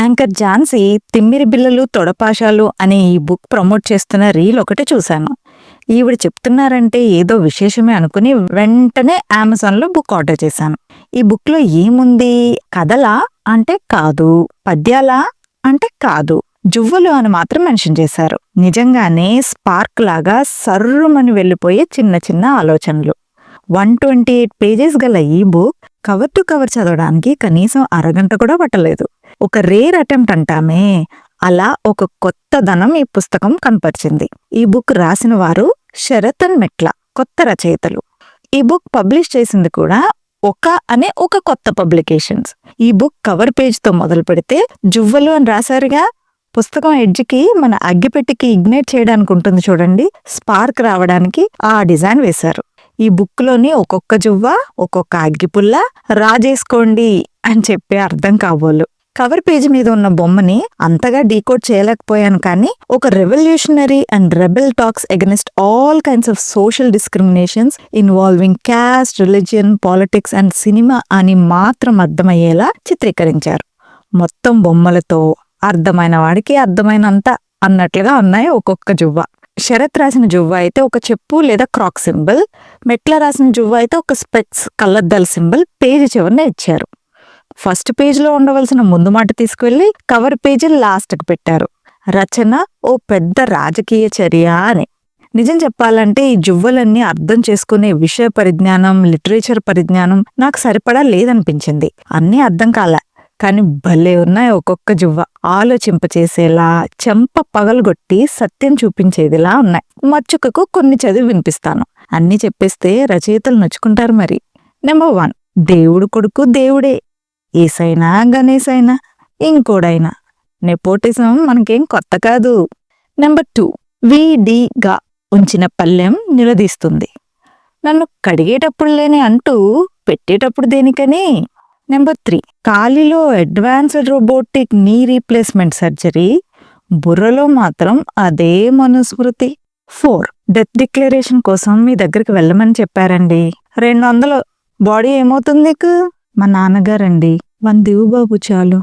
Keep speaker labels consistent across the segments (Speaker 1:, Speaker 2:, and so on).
Speaker 1: Anchor Jhansi తిమ్మిరి బిల్లలు తొడపాషాలు అనే ఈ బుక్ ప్రమోట్ చేస్తున్న రీల్ ఒకటి చూశాను. ఈవిడ చెప్తున్నారంటే ఏదో విశేషమే అనుకుని వెంటనే అమెజాన్లో బుక్ ఆర్డర్ చేశాను. ఈ బుక్లో ఏముంది? కథలా అంటే కాదు పద్యాలా అంటే కాదు జువ్వలు అని మాత్రం మెన్షన్ చేశారు. నిజంగానే స్పార్క్ లాగా సర్రుమని వెళ్ళిపోయే చిన్న చిన్న ఆలోచనలు. వన్ ట్వంటీ ఎయిట్ పేజెస్ గల ఈ బుక్ కవర్ టు కవర్ చదవడానికి కనీసం అరగంట కూడా పట్టలేదు. ఒక రేర్ అటెంప్ట్ అంటామే. అలా ఒక కొత్త ధనం ఈ పుస్తకం కనపరిచింది. ఈ బుక్ రాసిన వారు శరతన్ మెట్ల కొత్త రచయితలు. ఈ బుక్ పబ్లిష్ చేసింది కూడా ఒక అనే ఒక కొత్త పబ్లికేషన్స్. ఈ బుక్ కవర్ పేజ్తో మొదలు పెడితే జువ్వలు అని రాశారుగా. పుస్తకం ఎడ్జ్కి మన అగ్గిపెట్టికి ఇగ్నైట్ చేయడానికి ఉంటుంది చూడండి. స్పార్క్ రావడానికి ఆ డిజైన్ వేశారు. ఈ బుక్లోని ఒక్కొక్క జువ్వ ఒక్కొక్క అగ్గిపుల్ల రాజేసుకోండి అని చెప్పే అర్థం కాబోలు కవర్ పేజీ మీద ఉన్న బొమ్మని అంతగా డీకోడ్ చేయలేకపోయాను కానీ ఒక revolutionary and rebel talks against all kinds of social discriminations involving caste religion politics and cinema అని మాత్రం అర్థమయ్యేలా చిత్రీకరించారు. మొత్తం బొమ్మలతో అర్థమైన వాడికి అర్థమైనంత అన్నట్లుగా ఉన్నాయి ఒక్కొక్క జువ్వ. శరత్ రాసిన జువ్వ అయితే ఒక చెప్పు లేదా క్రాక్ సింబల్ మెట్ల రాసిన జువ్వ అయితే ఒక స్పెక్స్ కళ్ళద్దాల సింబల్ పేజీ చివరిన ఇచ్చారు. ఫస్ట్ పేజ్లో ఉండవలసిన ముందు మాట తీసుకువెళ్ళి కవర్ పేజీ లాస్ట్కి పెట్టారు. రచన ఓ పెద్ద రాజకీయ చర్య అని. నిజం చెప్పాలంటే ఈ జువ్వలన్నీ అర్థం చేసుకునే విషయ పరిజ్ఞానం లిటరేచర్ పరిజ్ఞానం నాకు సరిపడా లేదనిపించింది. అన్నీ అర్థం కాలే. కానీ భలే ఉన్నాయి ఒక్కొక్క జువ్వ. ఆలోచింపచేసేలా చెంప పగలగొట్టి సత్యం చూపించేదిలా ఉన్నాయి. మచ్చుకకు కొన్ని చదివి వినిపిస్తాను. అన్నీ చెప్పేస్తే రచయితలు నొచ్చుకుంటారు మరి. Number one. దేవుడు కొడుకు దేవుడే. ఏసైనా గణేశైనా ఇంకోడైనా. నెపోటిజం మనకేం కొత్త కాదు. నెంబర్ టూ విడిగా ఉంచిన పల్లెం నిలదీస్తుంది. నన్ను కడిగేటప్పుడు లేని అంటూ పెట్టేటప్పుడు దేనికని? Number three కాలిలో advanced robotic knee replacement surgery బుర్రలో మాత్రం అదే మనుస్మృతి. ఫోర్ డెత్ డిక్లరేషన్ కోసం మీ దగ్గరికి వెళ్ళమని చెప్పారండి. రెండు వందలు. బాడీ ఏమవుతుంది నీకు? మా నాన్నగారండి. వన్ దివు బాబు చాలు.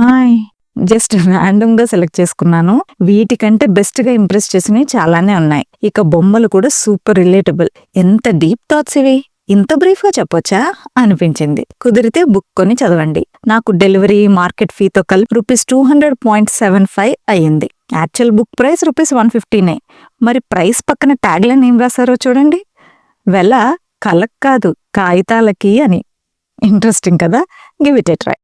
Speaker 1: హాయ్. జస్ట్ ర్యాండమ్గా సెలెక్ట్ చేసుకున్నాను. వీటికంటే బెస్ట్గా ఇంప్రెస్ చేసినవి చాలానే ఉన్నాయి. ఇక బొమ్మలు కూడా సూపర్ రిలేటబుల్ ఎంత డీప్ థాట్స్ ఇవి? ఇంత బ్రీఫ్గా చెప్పొచ్చా? అనిపించింది. కుదిరితే బుక్ కొని చదవండి. నాకు డెలివరీ మార్కెట్ ఫీతో కలిపి rupees two hundred point seven five అయ్యింది. Actual book price rupees one ఫిఫ్టీనే మరి ప్రైస్ పక్కన ట్యాగ్లైన్ ఏం రాశారో చూడండి. వెల కలక్ కాదు కాగితాలకి అని. ఇంట్రెస్టింగ్ కదా? Give it a try